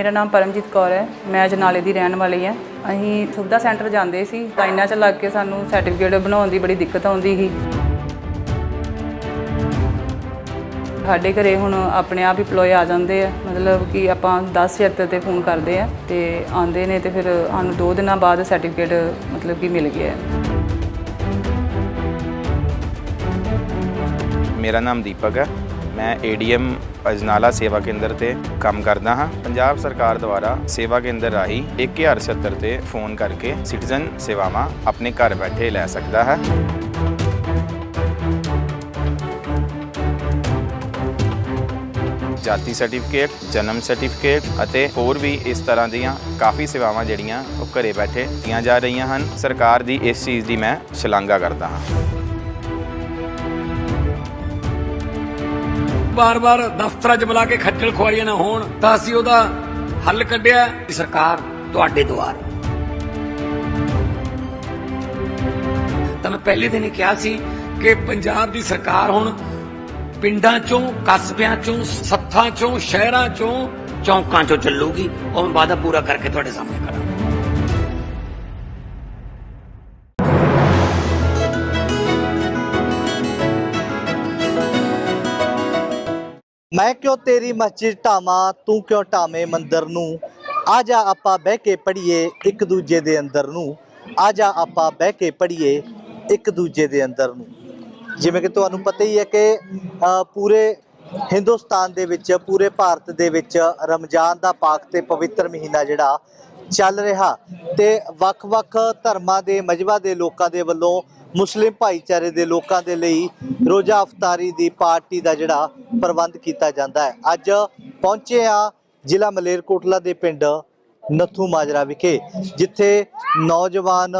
ਮੇਰਾ ਨਾਮ ਪਰਮਜੀਤ ਕੌਰ ਹੈ। ਮੈਂ ਅਜਨਾਲੇ ਦੀ ਰਹਿਣ ਵਾਲੀ ਹਾਂ। ਅਸੀਂ ਸੁਵਿਧਾ ਸੈਂਟਰ ਜਾਂਦੇ ਸੀ। ਲਾਈਨਾਂ 'ਚ ਲੱਗ ਕੇ ਸਾਨੂੰ ਸਰਟੀਫਿਕੇਟ ਬਣਾਉਣ ਦੀ ਬੜੀ ਦਿੱਕਤ ਆਉਂਦੀ ਸੀ। ਸਾਡੇ ਘਰੇ ਹੁਣ ਆਪਣੇ ਆਪ ਹੀ EMPLOYE ਆ ਜਾਂਦੇ ਆ। ਮਤਲਬ ਕਿ ਆਪਾਂ 1076 ਤੇ ਫੋਨ ਕਰਦੇ ਆ ਤੇ ਆਉਂਦੇ ਨੇ ਤੇ ਫਿਰ ਸਾਨੂੰ 2 ਦਿਨਾਂ ਬਾਅਦ ਸਰਟੀਫਿਕੇਟ ਮਤਲਬ ਕਿ ਮਿਲ ਗਿਆ ਮੇਰਾ ਨਾਮ ਦੀਪਕ ਹੈ। ਮੈਂ ਏਡੀਐਮ ਅਜਨਾਲਾ ਸੇਵਾ ਕੇਂਦਰ ਤੇ ਕੰਮ ਕਰਦਾ ਹਾਂ। ਪੰਜਾਬ ਸਰਕਾਰ ਦੁਆਰਾ ਸੇਵਾ ਕੇਂਦਰ ਰਾਹੀਂ 1076 ਤੇ ਫੋਨ ਕਰਕੇ ਸਿਟੀਜ਼ਨ ਸੇਵਾਵਾਂ ਆਪਣੇ ਘਰ ਬੈਠੇ ਲੈ ਸਕਦਾ ਹੈ। ਜਾਤੀ ਸਰਟੀਫਿਕੇਟ, ਜਨਮ ਸਰਟੀਫਿਕੇਟ ਅਤੇ ਹੋਰ ਵੀ ਇਸ ਤਰ੍ਹਾਂ ਦੀਆਂ ਕਾਫੀ ਸੇਵਾਵਾਂ ਜਿਹੜੀਆਂ ਉਹ ਘਰੇ ਬੈਠੇ ਦਿੱਤੀਆਂ ਜਾ ਰਹੀਆਂ ਹਨ। ਸਰਕਾਰ ਦੀ ਇਸ ਚੀਜ਼ ਦੀ ਮੈਂ ਸ਼ਲਾਘਾ ਕਰਦਾ ਹਾਂ। ਬਾਰ-ਬਾਰ ਦਫ਼ਤਰਾਂ 'ਚ ਬੁਲਾ ਕੇ ਖੱਜਲ ਖੁਆਰੀਆਂ ਨਾ ਹੋਣ, ਤਾਂ ਅਸੀਂ ਉਹਦਾ ਹੱਲ ਕੱਢਿਆ ਸਰਕਾਰ ਤੁਹਾਡੇ ਦੁਆਰ। ਤਾਂ ਮੈਂ ਪਹਿਲੇ ਦਿਨ ਹੀ ਕਿਹਾ ਸੀ ਕਿ ਪੰਜਾਬ ਦੀ ਸਰਕਾਰ ਹੁਣ ਪਿੰਡਾਂ 'ਚੋਂ, ਕਸਬਿਆਂ 'ਚੋਂ, ਸੱਥਾਂ 'ਚੋਂ, ਸ਼ਹਿਰਾਂ 'ਚੋਂ, ਚੌਂਕਾਂ 'ਚੋਂ ਚੱਲੂਗੀ। ਉਹ ਮੈਂ ਵਾਅਦਾ ਪੂਰਾ ਕਰਕੇ ਤੁਹਾਡੇ ਸਾਹਮਣੇ ਕਰਾਂਗਾ। ਮੈਂ ਕਿਉਂ ਤੇਰੀ ਮਸਜਿਦ ਢਾਵਾਂ, ਤੂੰ ਕਿਉਂ ਢਾਵੇਂ ਮੰਦਰ ਨੂੰ? ਆ ਜਾ ਆਪਾਂ ਬਹਿ ਕੇ ਪੜੀਏ ਇੱਕ ਦੂਜੇ ਦੇ ਅੰਦਰ ਨੂੰ। ਆ ਜਾ ਆਪਾਂ ਬਹਿ ਕੇ ਪੜੀਏ ਇੱਕ ਦੂਜੇ ਦੇ ਅੰਦਰ ਨੂੰ। ਜਿਵੇਂ ਕਿ ਤੁਹਾਨੂੰ ਪਤਾ ਹੀ ਹੈ ਕਿ ਪੂਰੇ ਹਿੰਦੁਸਤਾਨ ਦੇ ਵਿੱਚ, ਪੂਰੇ ਭਾਰਤ ਦੇ ਵਿੱਚ ਰਮਜ਼ਾਨ ਦਾ ਪਾਕ ਤੇ ਪਵਿੱਤਰ ਮਹੀਨਾ ਜਿਹੜਾ ਚੱਲ ਰਿਹਾ ਤੇ ਵੱਖ-ਵੱਖ ਧਰਮਾਂ ਦੇ ਮਜਬਾ ਦੇ ਲੋਕਾਂ ਦੇ ਵੱਲੋਂ ਮੁਸਲਿਮ ਭਾਈਚਾਰੇ ਦੇ ਲੋਕਾਂ ਦੇ ਲਈ ਰੋਜ਼ਾ ਅਫਤਾਰੀ ਦੀ ਪਾਰਟੀ ਦਾ ਜਿਹੜਾ ਪ੍ਰਬੰਧ ਕੀਤਾ ਜਾਂਦਾ ਹੈ। ਅੱਜ ਪਹੁੰਚੇ ਆ ਜ਼ਿਲ੍ਹਾ ਮਲੇਰਕੋਟਲਾ ਦੇ ਪਿੰਡ ਨੱਥੂ ਮਾਜਰਾ ਵਿਖੇ, ਜਿੱਥੇ ਨੌਜਵਾਨ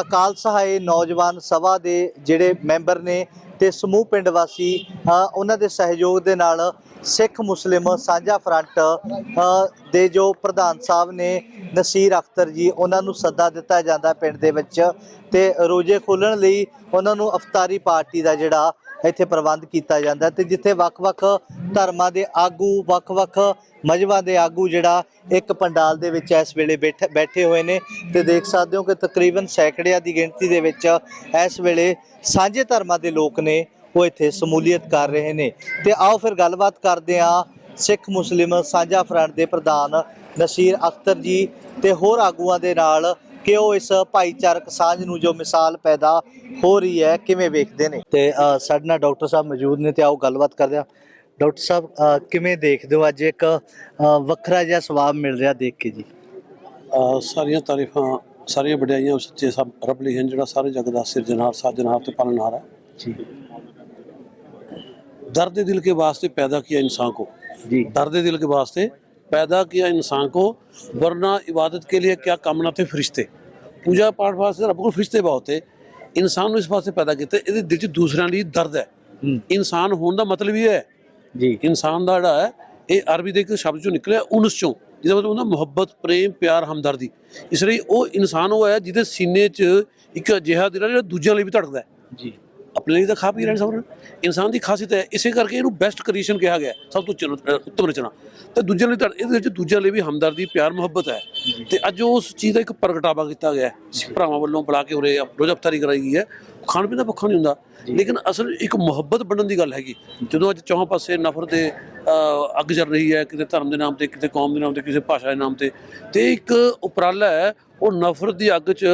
ਅਕਾਲ ਸਹਾਏ ਨੌਜਵਾਨ ਸਭਾ ਦੇ ਜਿਹੜੇ ਮੈਂਬਰ ਨੇ ਤੇ ਸਮੂਹ ਪਿੰਡ ਵਾਸੀ ਉਹਨਾਂ ਦੇ ਸਹਿਯੋਗ ਦੇ ਨਾਲ ਸਿੱਖ ਮੁਸਲਿਮ ਸਾਂਝਾ ਫਰੰਟ ਦੇ ਜੋ ਪ੍ਰਧਾਨ ਸਾਹਿਬ ਨੇ ਨਸੀਰ ਅਖਤਰ ਜੀ, ਉਹਨਾਂ ਨੂੰ ਸੱਦਾ ਦਿੱਤਾ ਜਾਂਦਾ ਪਿੰਡ ਦੇ ਵਿੱਚ ਤੇ ਰੋਜ਼ੇ ਖੋਲਣ ਲਈ ਉਹਨਾਂ ਨੂੰ ਅਫਤਾਰੀ ਪਾਰਟੀ ਦਾ ਜਿਹੜਾ ਇੱਥੇ ਪ੍ਰਬੰਧ ਕੀਤਾ ਜਾਂਦਾ ਤੇ ਜਿੱਥੇ ਵੱਖ-ਵੱਖ ਧਰਮਾਂ ਦੇ ਆਗੂ, ਵੱਖ-ਵੱਖ ਮਜਬਾਂ ਦੇ ਆਗੂ ਜਿਹੜਾ ਇੱਕ ਪੰਡਾਲ ਦੇ ਵਿੱਚ ਇਸ ਵੇਲੇ ਬੈਠੇ ਬੈਠੇ ਹੋਏ ਨੇ ਤੇ ਦੇਖ ਸਕਦੇ ਹੋ ਕਿ ਤਕਰੀਬਨ ਸੈਂਕੜਿਆਂ ਦੀ ਗਿਣਤੀ ਦੇ ਵਿੱਚ ਇਸ ਵੇਲੇ ਸਾਂਝੇ ਧਰਮਾਂ ਦੇ ਲੋਕ ਨੇ ਉਹ ਇੱਥੇ ਸਮੂਲੀਅਤ ਕਰ ਰਹੇ ਨੇ। ਤੇ ਆਓ ਫਿਰ ਗੱਲਬਾਤ ਕਰਦੇ ਹਾਂ ਸਿੱਖ ਮੁਸਲਿਮ ਸਾਂਝਾ ਫਰੰਟ ਦੇ ਪ੍ਰਧਾਨ ਨਸੀਰ ਅਖਤਰ ਜੀ ਤੇ ਹੋਰ ਆਗੂਆਂ ਦੇ ਨਾਲ ਕਿ ਉਹ ਇਸ ਭਾਈਚਾਰਕ ਸਾਂਝ ਨੂੰ ਜੋ ਮਿਸਾਲ ਪੈਦਾ ਹੋ ਰਹੀ ਹੈ ਕਿਵੇਂ ਵੇਖਦੇ ਨੇ ਤੇ ਅ, ਸਾਡੇ ਨਾਲ ਡਾਕਟਰ ਸਾਹਿਬ ਮੌਜੂਦ ਨੇ ਤੇ ਆਓ ਗੱਲਬਾਤ ਕਰਦੇ ਹਾਂ ਡਾਕਟਰ ਸਾਹਿਬ ਅ, ਕਿਵੇਂ ਦੇਖਦੇ ਹੋ ਅੱਜ ਇੱਕ ਅ, ਵੱਖਰਾ ਜਿਹਾ ਸਵਾਬ ਮਿਲ ਰਿਹਾ ਦੇਖ ਕੇ ਜੀ ਅਹ ਸਾਰੀਆਂ ਤਾਰੀਫਾਂ ਸਾਰੀਆਂ ਵਡਿਆਈਆਂ ਉਸ ਸੱਚੇ ਸਭ ਰੱਬ ਲਈ ਹਨ ਜਿਹੜਾ ਸਾਰੇ ਜਗ ਦਾ ਸਿਰਜਣਹਾਰ ਸਾਜਣਹਾਰ ਤੇ ਪਾਲਣਹਾਰ ਹੈ ਜੀ दर्द दिल के वास्ते पैदा किया इंसान को जी दर्द दिल के वास्ते पैदा किया इंसान को वरना इबादत के लिए क्या कामना थे फरिश्ते पूजा पाठ वास्ते ਰੱਬ ਕੋਲ ਫਰਿਸ਼ਤੇ ਬਹੁਤ ਹੈ ਇਨਸਾਨ ਨੂੰ ਇਸ ਵਾਸਤੇ ਪੈਦਾ ਕੀਤਾ ਇਹਦੇ ਦਿਲ 'ਚ ਦੂਸਰਿਆਂ ਲਈ ਦਰਦ ਹੈ ਹੂੰ। ਇਨਸਾਨ ਹੋਣ ਦਾ ਮਤਲਬ ਇਹ ਹੈ ਜੀ ਇਨਸਾਨ ਦਾ ਜਿਹੜਾ ਹੈ ਇਹ ਅਰਬੀ ਦੇ ਇੱਕ ਸ਼ਬਦ ਚੋਂ ਨਿਕਲਿਆ ਉਨਸ ਚੋਂ ਜਿਹਦਾ ਮਤਲਬ ਹੁੰਦਾ ਮੁਹੱਬਤ ਪ੍ਰੇਮ ਪਿਆਰ ਹਮਦਰਦੀ ਇਸ ਲਈ ਉਹ ਇਨਸਾਨ ਉਹ ਹੈ ਜਿਹਦੇ ਸੀਨੇ 'ਚ ਇੱਕ ਅਜਿਹਾ ਦਿਲ ਹੈ ਜਿਹੜਾ ਦੂਜਿਆਂ ਲਈ ਵੀ ਧੜਕਦਾ ਹੈ ਜੀ ਆਪਣੇ ਲਈ ਤਾਂ ਖਾ ਪੀ ਰਹੇ ਸਭ। ਇਨਸਾਨ ਦੀ ਖਾਸੀਅਤ ਹੈ। ਇਸੇ ਕਰਕੇ ਇਹਨੂੰ ਬੈਸਟ ਕ੍ਰੀਏਸ਼ਨ ਕਿਹਾ ਗਿਆ ਸਭ ਤੋਂ ਅ, ਉੱਤਮ ਰਚਨਾ। ਤੇ ਦੂਜਿਆਂ ਲਈ ਇਹਦੇ ਵਿੱਚ ਦੂਜਿਆਂ ਲਈ ਵੀ ਹਮਦਰਦੀ ਪਿਆਰ ਮੁਹੱਬਤ ਹੈ। ਤੇ ਅੱਜ ਉਸ ਚੀਜ਼ ਦਾ ਇੱਕ ਪ੍ਰਗਟਾਵਾ ਕੀਤਾ ਗਿਆ ਭਰਾਵਾਂ ਵੱਲੋਂ ਬੁਲਾ ਕੇ ਉਰੇ ਰੋਜ਼ਾ ਅਫਤਾਰੀ ਕਰਾਈ ਗਈ ਹੈ। ਖਾਣ ਪੀਣ ਦਾ ਪੱਖਾ ਨਹੀਂ ਹੁੰਦਾ। ਲੇਕਿਨ ਅਸਲ ਇੱਕ ਮੁਹੱਬਤ ਬਣਨ ਦੀ ਗੱਲ ਹੈਗੀ। ਜਦੋਂ ਅੱਜ ਚੌਹਾਂ ਪਾਸੇ ਨਫ਼ਰਤ ਦੇ ਅੱਗ ਜਲ ਰਹੀ ਹੈ ਕਿਤੇ ਧਰਮ ਦੇ ਨਾਮ ਤੇ ਕਿਤੇ ਕੌਮ ਦੇ ਨਾਮ ਤੇ ਕਿਸੇ ਭਾਸ਼ਾ ਦੇ ਨਾਮ ਤੇ ਤੇ ਇੱਕ ਉਪਰਾਲਾ ਹੈ ਉਹ ਨਫ਼ਰਤ ਦੀ ਅੱਗ 'ਚ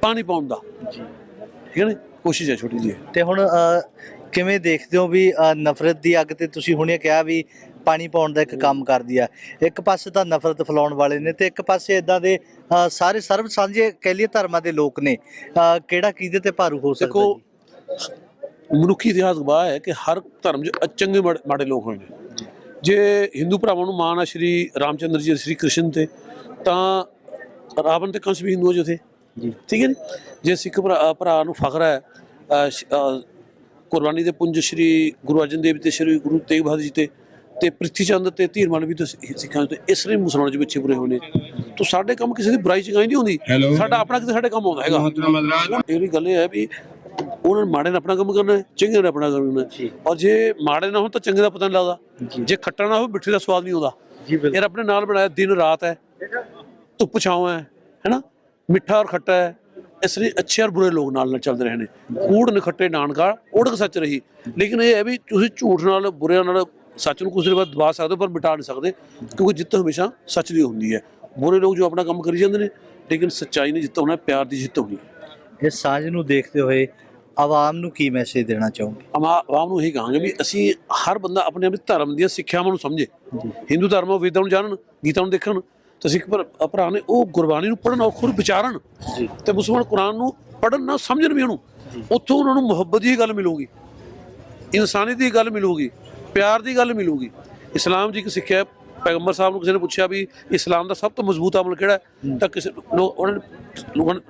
ਪਾਣੀ ਪਾਉਣ ਦਾ। ਠੀਕ ਹੈ ਨਾ ਕੋਸ਼ਿਸ਼ ਹੈ ਛੋਟੀ ਜਿਹੀ। ਤੇ ਹੁਣ ਅ, ਕਿਵੇਂ ਦੇਖਦੇ ਹੋ ਵੀ ਅ, ਨਫ਼ਰਤ ਦੀ ਅੱਗ ਤੇ ਤੁਸੀਂ ਹੁਣੇ ਕਿਹਾ ਵੀ ਪਾਣੀ ਪਾਉਣ ਦਾ ਇੱਕ ਕੰਮ ਕਰਦੀ ਆ। ਇੱਕ ਪਾਸੇ ਤਾਂ ਨਫ਼ਰਤ ਫੈਲਾਉਣ ਵਾਲੇ ਨੇ ਤੇ ਇੱਕ ਪਾਸੇ ਇਦਾਂ ਦੇ ਅ, ਸਾਰੇ ਸਰਬ ਸਾਂਝੇ ਕਹਿ ਲਈਏ ਧਰਮਾਂ ਦੇ ਲੋਕ ਨੇ। ਅ, ਕਿਹੜਾ ਕਿਹਦੇ ਤੇ ਭਾਰੂ ਹੋ ਸਕਦਾ ਦੇਖੋ ਜੀ? ਮਨੁੱਖੀ ਇਤਿਹਾਸ ਗਵਾਹ ਹੈ ਕਿ ਹਰ ਧਰਮ 'ਚ ਚੰਗੇ ਮਾੜੇ ਮਾੜੇ ਲੋਕ ਹੋਏ ਨੇ। ਜੇ ਹਿੰਦੂ ਭਰਾਵਾਂ ਨੂੰ ਮਾਣ ਆ ਸ਼੍ਰੀ ਰਾਮਚੰਦਰ ਜੀ ਸ਼੍ਰੀ ਕ੍ਰਿਸ਼ਨ ਤੇ ਤਾਂ ਰਾਵਣ ਤੇ ਕੰਸ ਵੀ ਹਿੰਦੂ ਜੋ ਥੇ ਜੀ। ਠੀਕ ਹੈ ਨੀ ਜੇ ਸਿੱਖ ਭਰਾ ਭਰਾ ਨੂੰ ਫਖਰ ਹੈ ਕੁਰਬਾਨੀ ਦੇ ਪੁੰਜ ਸ਼੍ਰੀ ਗੁਰੂ ਅਰਜਨ ਦੇਵ ਤੇ ਸ਼੍ਰੀ ਗੁਰੂ ਤੇਗ ਬਹਾਦਰ ਜੀ ਤੇ ਤੇ ਪ੍ਰਿਥੀ ਚੰਦ ਤੇ ਧੀਰਮਲ ਵੀ ਤਾਂ ਸਿੱਖਾਂ ਤੇ ਇਸ ਲਈ ਮੁਸਲਮਾਨਾਂ ਦੇ ਪਿੱਛੇ ਬੁਰੇ ਹੋਏ ਨੇ। ਤੋ ਸਾਡੇ ਕੰਮ ਕਿਸੇ ਦੀ ਬੁਰਾਈ ਚੰਗਾਈ ਨਹੀਂ ਹੁੰਦੀ। ਸਾਡਾ ਆਪਣਾ ਕਿਤੇ ਸਾਡੇ ਕੰਮ ਆਉਂਦਾ ਹੈਗਾ। ਇਹ ਵੀ ਗੱਲ ਇਹ ਹੈ ਵੀ ਉਹਨਾਂ ਨੇ ਮਾੜੇ ਨੇ ਆਪਣਾ ਕੰਮ ਕਰਨਾ ਹੈ ਚੰਗੇ ਨੇ ਆਪਣਾ ਕਰਨਾ ਹੈ। ਔਰ ਜੇ ਮਾੜੇ ਨਾ ਹੋਣ ਤਾਂ ਚੰਗੇ ਦਾ ਪਤਾ ਨਹੀਂ ਲੱਗਦਾ। ਜੇ। ਖੱਟਾ ਨਾ ਹੋਵੇ ਮਿੱਠੇ ਦਾ ਸਵਾਦ ਨਹੀਂ ਆਉਂਦਾ। ਜੀ ਬਿਲਕੁਲ। ਇਹ ਰੱਬ ਨੇ ਨਾਲ ਬਣਾਇਆ ਦਿਨ ਰਾਤ ਹੈ। ਧੁੱਪ ਛਾਂ ਹੈ ਹੈਨਾ ਮਿੱਠਾ ਔਰ ਖੱਟਾ ਹੈ। ਇਸ ਲਈ ਅੱਛੇ ਔਰ ਬੁਰੇ ਲੋਕ ਨਾਲ ਨਾਲ ਚੱਲਦੇ ਰਹੇ ਨੇ। ਕੂੜ ਨਖੱਟੇ ਨਾਨਕਾ ਓੜਕ ਸੱਚ ਰਹੀ। ਲੇਕਿਨ ਇਹ ਹੈ ਵੀ ਤੁਸੀਂ ਝੂਠ ਨਾਲ ਬੁਰਿਆਂ ਨਾਲ ਸੱਚ ਨੂੰ ਕੁਝ ਦੇਰ ਬਾਅਦ ਦਬਾ ਸਕਦੇ ਪਰ ਮਿਟਾ ਨਹੀਂ ਸਕਦੇ ਕਿਉਂਕਿ ਜਿੱਤ ਹਮੇਸ਼ਾ ਸੱਚ ਦੀ ਹੁੰਦੀ ਹੈ। ਬੁਰੇ ਲੋਕ ਜੋ ਆਪਣਾ ਕੰਮ ਕਰੀ ਜਾਂਦੇ ਨੇ ਲੇਕਿਨ ਸੱਚਾਈ ਨੇ ਜਿੱਤ ਹੋਣਾ ਪਿਆਰ ਦੀ ਜਿੱਤ ਹੋਣੀ ਇਸ ਸਾਂਝ ਨੂੰ ਦੇਖਦੇ ਹੋਏ ਆਵਾਮ ਨੂੰ ਕੀ ਮੈਸੇਜ ਦੇਣਾ ਚਾਹੋਗੇ? ਆਵਾਮ ਨੂੰ ਇਹੀ ਕਹਾਂਗੇ ਵੀ ਅਸੀਂ ਹਰ ਬੰਦਾ ਆਪਣੇ ਆਪਣੇ ਧਰਮ ਦੀਆਂ ਸਿੱਖਿਆਵਾਂ ਨੂੰ ਸਮਝੇ। ਹਿੰਦੂ ਧਰਮ ਵੇਦਾਂ ਨੂੰ ਜਾਣਨ ਗੀਤਾ ਨੂੰ ਦੇਖਣ ਤੇ ਸਿੱਖ ਭਰਾ ਨੇ ਉਹ ਗੁਰਬਾਣੀ ਨੂੰ ਪੜ੍ਹਨ ਔਰ ਖੁਦ ਵਿਚਾਰਨ। ਜੀ। ਤੇ ਮੁਸਲਮਾਨ ਕੁਰਾਨ ਨੂੰ ਪੜ੍ਹਨ ਨਾ ਸਮਝਣ ਵੀ ਉਹਨੂੰ ਉੱਥੋਂ ਉਹਨਾਂ ਨੂੰ ਮੁਹੱਬਤ ਦੀ ਗੱਲ ਮਿਲੂਗੀ। ਇਨਸਾਨੀਅਤ ਦੀ ਗੱਲ ਮਿਲੂਗੀ ਪਿਆਰ ਦੀ ਗੱਲ ਮਿਲੂਗੀ। ਇਸਲਾਮ ਜੀ ਇੱਕ ਸਿੱਖਿਆ ਪੈਗੰਬਰ ਸਾਹਿਬ ਨੂੰ ਕਿਸੇ ਨੇ ਪੁੱਛਿਆ ਵੀ ਇਸਲਾਮ ਦਾ ਸਭ ਤੋਂ ਮਜ਼ਬੂਤ ਅਮਲ ਕਿਹੜਾ ਹੈ? ਤਾਂ ਕਿਸੇ ਲੋਕ ਉਹਨਾਂ ਨੇ ਲੋਕਾਂ ਨੇ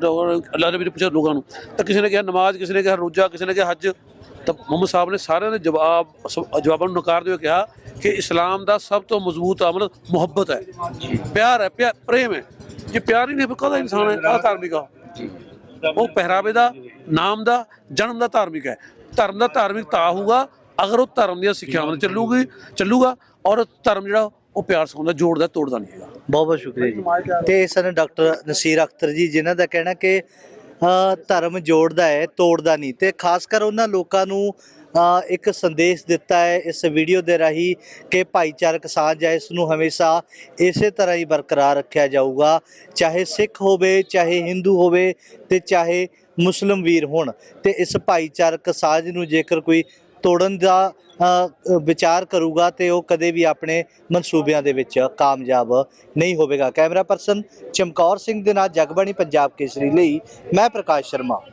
ਅੱਲਾਹ ਨਬੀ ਨੇ ਪੁੱਛਿਆ ਲੋਕਾਂ ਨੂੰ। ਤਾਂ ਕਿਸੇ ਨੇ ਕਿਹਾ ਨਮਾਜ਼ ਕਿਸੇ ਨੇ ਕਿਹਾ ਰੋਜ਼ਾ ਕਿਸੇ ਨੇ ਕਿਹਾ ਹੱਜ। ਤਾਂ ਮੁਹੰਮਦ ਸਾਹਿਬ ਨੇ ਸਾਰਿਆਂ ਦੇ ਜਵਾਬ ਜਵਾਬਾਂ ਨੂੰ ਨਕਾਰਦੇ ਹੋਏ ਕਿਹਾ ਕਿ ਇਸਲਾਮ ਦਾ ਸਭ ਤੋਂ ਮਜ਼ਬੂਤ ਅਮਲ ਮੁਹੱਬਤ ਹੈ। ਪਿਆਰ ਹੈ ਪ੍ਰੇਮ ਹੈ। ਜੇ ਪਿਆਰ ਹੀ ਨਹੀਂ ਫਿਰ ਕਾਹਦਾ ਇਨਸਾਨ ਹੈ? ਕਾਹਦਾ ਧਾਰਮਿਕ ਆ। ਉਹ ਪਹਿਰਾਵੇ ਦਾ, ਨਾਮ ਦਾ, ਜਨਮ ਦਾ ਧਾਰਮਿਕ ਹੈ। ਧਰਮ ਦਾ ਧਾਰਮਿਕ ਤਾਂ ਹੋਊਗਾ ਅਗਰ ਉਹ ਧਰਮ ਦੀਆਂ ਸਿੱਖਿਆਵਾਂ ਚੱਲੂਗੀ, ਚੱਲੂਗਾ ਔਰ ਧਰਮ ਜਿਹੜਾ ਉਹ ਪਿਆਰ ਸਿਖਾਉਂਦਾ ਜੋੜਦਾ ਤੋੜਦਾ ਨਹੀਂ ਹੈਗਾ। ਬਹੁਤ ਬਹੁਤ ਸ਼ੁਕਰੀਆ ਜੀ। ਤੇ ਇਸ ਡਾਕਟਰ ਨਸੀਰ ਅਖਤਰ ਜੀ, ਜਿਨ੍ਹਾਂ ਦਾ ਕਹਿਣਾ ਕਿ ਧਰਮ ਜੋੜਦਾ ਹੈ, ਤੋੜਦਾ ਨਹੀਂ ਤੇ ਖਾਸ ਕਰ ਉਹਨਾਂ ਲੋਕਾਂ ਨੂੰ ਇੱਕ ਸੰਦੇਸ਼ ਦਿੱਤਾ ਹੈ ਇਸ ਵੀਡੀਓ ਦੇ ਰਾਹੀਂ ਕਿ ਭਾਈਚਾਰਕ ਸਾਂਝ ਹੈ, ਇਸ ਨੂੰ ਹਮੇਸ਼ਾ ਇਸੇ ਤਰ੍ਹਾਂ ਹੀ ਬਰਕਰਾਰ ਰੱਖਿਆ ਜਾਊਗਾ, ਚਾਹੇ ਸਿੱਖ ਹੋਵੇ, ਚਾਹੇ ਹਿੰਦੂ ਹੋਵੇ ਤੇ ਚਾਹੇ ਮੁਸਲਮ ਵੀਰ ਹੋਣ ਤੇ ਇਸ ਭਾਈਚਾਰਕ ਸਾਂਝ ਨੂੰ ਜੇਕਰ ਕੋਈ ਤੋੜਨ ਦਾ ਵਿਚਾਰ ਕਰੂਗਾ ਤੇ ਉਹ ਕਦੇ ਵੀ ਆਪਣੇ ਮਨਸੂਬਿਆਂ ਦੇ ਵਿੱਚ ਕਾਮਯਾਬ ਨਹੀਂ ਹੋਵੇਗਾ। ਕੈਮਰਾ ਪਰਸਨ ਚਮਕੌਰ ਸਿੰਘ ਦੇ ਨਾਲ ਜਗਬਾਣੀ ਪੰਜਾਬ ਕੇਸਰੀ ਲਈ, ਮੈਂ ਪ੍ਰਕਾਸ਼ ਸ਼ਰਮਾ।